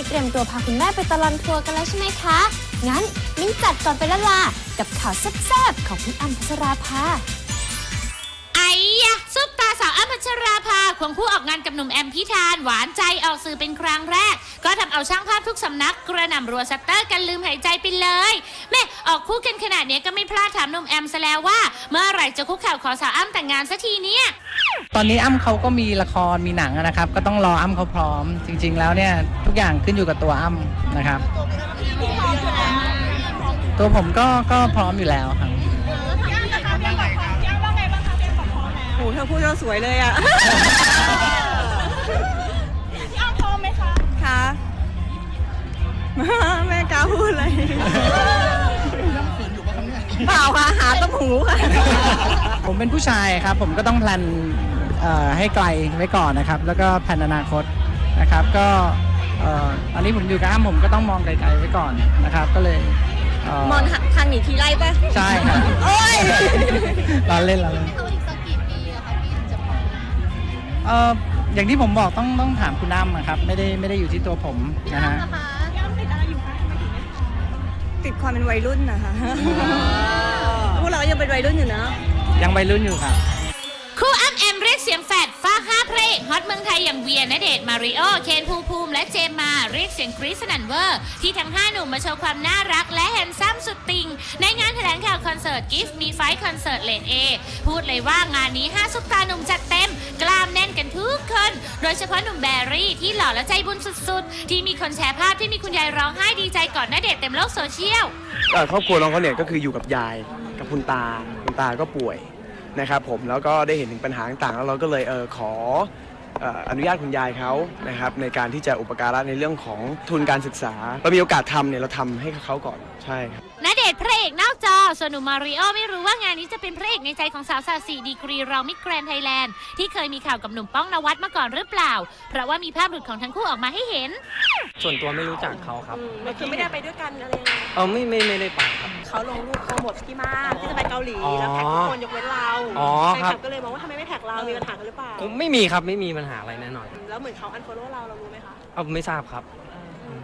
นี้เตรียมตัวพาคุณแม่ไปตลอดทัวร์กันแล้วใช่ไหมคะ งั้นมิ้งจัดก่อนไปละลา กับข่าวแซ่บๆของพี่อัมพัชราภา ควงคู่ออกงานกับหนุ่มแอมพิธานหวานใจออกสื่อเป็นครั้งแรก ก็ทำเอาช่างภาพทุกสำนักกระหน่ำรัวสเตอร์กันลืมหายใจไปเลยแม่ออกคู่กันขนาดนี้ก็ไม่พลาดถามหนุ่มแอมซะแล้วว่า เมื่อไหร่จะคุกเข่าขอสาวอ้ำแต่งงานสักทีเนี่ยตอนนี้อ้ำเขาก็มีละครมีหนังนะครับ ก็ต้องรออ้ำเขาพร้อม จริง ๆ แล้วเนี่ยทุกอย่างขึ้นอยู่กับตัวอ้ำนะครับ ตัวผมก็ก็พร้อมอยู่แล้วครับ โหเธอพูดเราสวยเลยอะ พี่อ้อมพร้อมไหมคะ ค่ะแม่กล้าพูดเลยเปล่าค่ะหาต้มหูค่ะ ผมเป็นผู้ชายครับ ผมก็ต้องแพลนเอ่อให้ไกลไว้ก่อนนะครับ แล้วก็แผนอนาคตนะครับ ก็เอ่อตอนนี้ผมอยู่กับอ้ำผมก็ต้องมองไกลๆไว้ก่อนนะครับ ก็เลยเมองทางหนีทีไล่ปะใช่ครับ โอ้ยเราเล่นเราเล่น เอออย่างที่ผมบอกต้องต้องถามคุณอ้ำอะครับ ไม่ได้ไม่ได้อยู่ที่ตัวผมนะฮะติดความเป็นวัยรุ่นนะคะพวกเรายังเป็นวัยรุ่นอยู่นะยังวัยรุ่นอยู่ครับ คู่อ้ำแอมเรียกเสียงแฝดฟ้าห้าเพลงฮอตเมืองไทยอย่างเวียณเดชน์มาริโอ เคนภูมิภูมิ และเจมมาเรียกเสียงกรี๊ดสนันเวอร์ ที่ทั้ง 5 หนุ่มมาโชว์ความน่ารักและแฮนซัม สุดติง ในงานแถลงข่าวคอนเสิร์ต Give Me Five คอนเสิร์ตเลนเอพูดเลยว่างานนี้5ซุปตาหนุ่มจัดเต็ม กล้ามแน่นกันทุกคน โดยเฉพาะหนุ่มแบรี่ที่หล่อและใจบุญสุดๆ ที่มีคนแชร์ภาพที่มีคุณยายร้องไห้ดีใจก่อนณเดชน์เต็มโลกโซเชียลเอ่อครอบครัวน้องเขาเนี่ยก็คืออยู่กับยายกับคุณตาคุณตาก็ป่วยนะครับผมแล้วก็ได้เห็นถึงปัญหาต่างๆแล้วเราก็เลยเออขอ อนุญาตคุณยายเขานะครับในการที่จะอุปการะในเรื่องของทุนการศึกษาเรามีโอกาสทำเนี่ยเราทำให้เขาก่อนใช่ครับ ณเด ชน์พระเอกนอกจอ ส่วนหนุ่มมาริโอไม่รู้ว่างานนี้จะเป็นพระเอกในใจของสาวสาวสี่ดีกรีเรามิกแกรนไทยแลนด์ที่เคยมีข่าวกับหนุ่มป้องนวัดมาก่อนหรือเปล่า เพราะว่ามีภาพหลุดของทั้งคู่ออกมาให้เห็น ส่วนตัวไม่รู้จักเขาครับ มันคือไม่ได้ไปด้วยกันอะไรยังไงเออไม่ไม่ไม่ได้ไปครับ เขาลงรูปโปรโมทพี่มากที่จะไปเกาหลีอ๋อแล้วแท็กทุกคนยกเว้นเราอ๋อแฟนครับก็เลยมองว่าทำไมไม่แท็กเรา มีปัญหากันหรือเปล่าไม่มีครับไม่มีปัญหาอะไรแน่นอนแล้วเหมือนเขาอันฟอลโล่เราเรารู้ไหมคะ เอาไม่ทราบครับ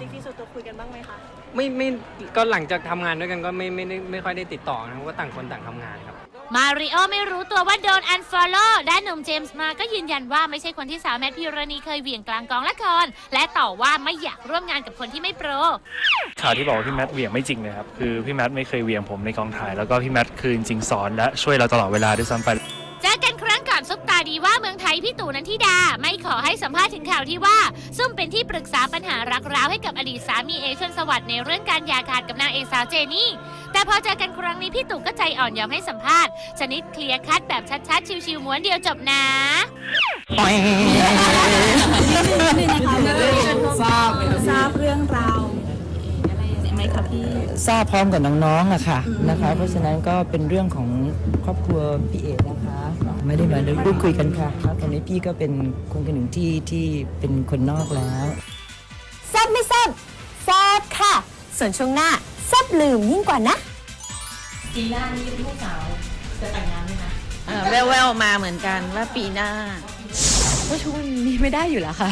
จริงๆส่วนตัวคุยกันบ้างไหมคะ ไม่ไม่ก็หลังจากทำงานด้วยกันก็ไม่ไม่ได้ไม่ค่อยได้ติดต่อนะครับก็ต่างคนต่างทำงานครับ มาริโอไม่รู้ตัวว่าโดน unfollow ด้านหนุ่มเจมส์มาก็ยืนยันว่าไม่ใช่คนที่สาวแมทพิรณีเคยเหวี่ยงกลางกองละคร และต่อว่าไม่อยากร่วมงานกับคนที่ไม่โปร ข่าวที่บอกว่าพี่แมทเหวี่ยงไม่จริงเลยครับ คือพี่แมทไม่เคยเหวี่ยงผมในกองถ่าย แล้วก็พี่แมทคือจริงๆสอนและช่วยเราตลอดเวลาด้วยซ้ำไป ดีว่าเมืองไทยพี่ตู่นันทิดา ไม่ขอให้สัมภาษณ์ถึงข่าวที่ว่า ซุ่มเป็นที่ปรึกษาปัญหารักร้าวให้กับอดีตสามีเอชนสวัสด์ในเรื่องการหย่าขาดกับนางเอกสาวเจนี่ แต่พอเจอกันครั้งนี้พี่ตู่ก็ใจอ่อนยอมให้สัมภาษณ์ ชนิดเคลียร์คัดแบบชัดๆ ชิวๆม้วนเดียวจบนะ ไหมคะพี่ทราบพร้อมกับน้องๆอะค่ะนะคะ เพราะฉะนั้นก็เป็นเรื่องของครอบครัวพี่เอกนะคะ ไม่ได้มาพูดคุยกันค่ะตอนนี้พี่ก็เป็นคนคนหนึ่งที่ที่เป็นคนนอกแล้วแซ่บไม่แซ่บแซ่บค่ะ ส่วนช่วงหน้าแซ่บลืมยิ่งกว่านะแววแววๆมาเหมือนกันว่าปีหน้าว่าช่วงนี้ไม่ได้อยู่แล้วค่ะ